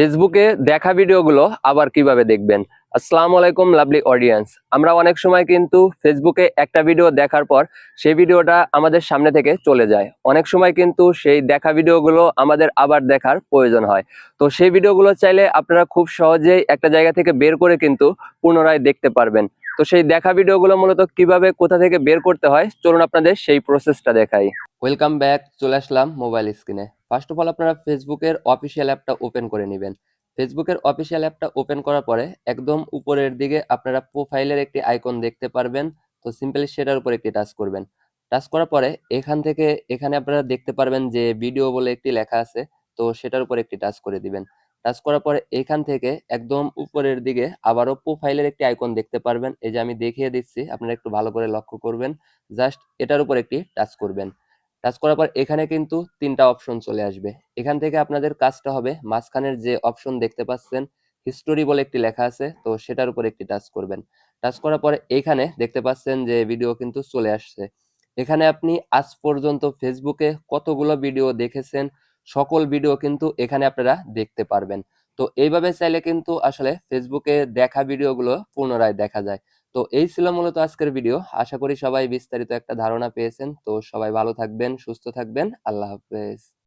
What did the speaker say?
ফেসবুকে দেখা ভিডিওগুলো আবার কীভাবে দেখবেন? আসসালামু আলাইকুম লাভলি অডিয়েন্স আমরা অনেক সময় কিন্তু ফেসবুকে একটা ভিডিও দেখার পর সেই ভিডিওটা আমাদের সামনে থেকে চলে যায়। অনেক সময় কিন্তু সেই দেখা ভিডিওগুলো আমাদের আবার দেখার প্রয়োজন হয়। তো সেই ভিডিওগুলো চাইলে আপনারা খুব সহজেই একটা জায়গা থেকে বের করে কিন্তু পুনরায় দেখতে পারবেন। তো সেই দেখা ভিডিওগুলো মূলত কীভাবে কোথা থেকে বের করতে হয়, চলুন আপনাদের সেই প্রসেসটা দেখাই। ওয়েলকাম ব্যাক চলে আসলাম মোবাইল স্ক্রিনে ফার্স্ট অফ অল আপনারা ফেসবুকের অফিসিয়াল অ্যাপটা ওপেন করে নেবেন। ফেসবুকের অফিসিয়াল অ্যাপটা ওপেন করার পরে একদম উপরের দিকে আপনারা প্রোফাইলের একটি আইকন দেখতে পারবেন। তো সিম্পলি সেটার উপর একটি টাচ করবেন। টাচ করার পরে এখান থেকে এখানে আপনারা দেখতে পারবেন যে ভিডিও বলে একটি লেখা আছে। তো সেটার উপর একটি টাচ করে দিবেন। টাচ করার পরে এখান থেকে একদম উপরের দিকে আবারও প্রোফাইলের একটি আইকন দেখতে পারবেন। এই যে আমি দেখিয়ে দিচ্ছি, আপনারা একটু ভালো করে লক্ষ্য করবেন। জাস্ট এটার উপর একটি টাচ করবেন। টাচ করার পর এখানে কিন্তু তিনটা অপশন চলে আসবে। এখান থেকে আপনাদের কাজটা হবে মাঝখানের যে অপশন দেখতে পাচ্ছেন হিস্টোরি বলে একটি লেখা আছে, তো সেটার উপর একটি টাচ করবেন। টাচ করার পরে এখানে দেখতে পাচ্ছেন যে ভিডিও কিন্তু চলে আসছে। এখানে আপনি আজ পর্যন্ত ফেসবুকে কতগুলো ভিডিও দেখেছেন সকল ভিডিও কিন্তু এখানে আপনারা দেখতে পারবেন। তো এইভাবে চাইলে কিন্তু আসলে ফেসবুকে দেখা ভিডিওগুলো পুনরায় দেখা যায়। তো এই ছিল মূলত আজকের ভিডিও আশা করি সবাই বিস্তারিত একটা ধারণা পেয়েছেন। তো সবাই ভালো থাকবেন, সুস্থ থাকবেন। আল্লাহ হাফেজ।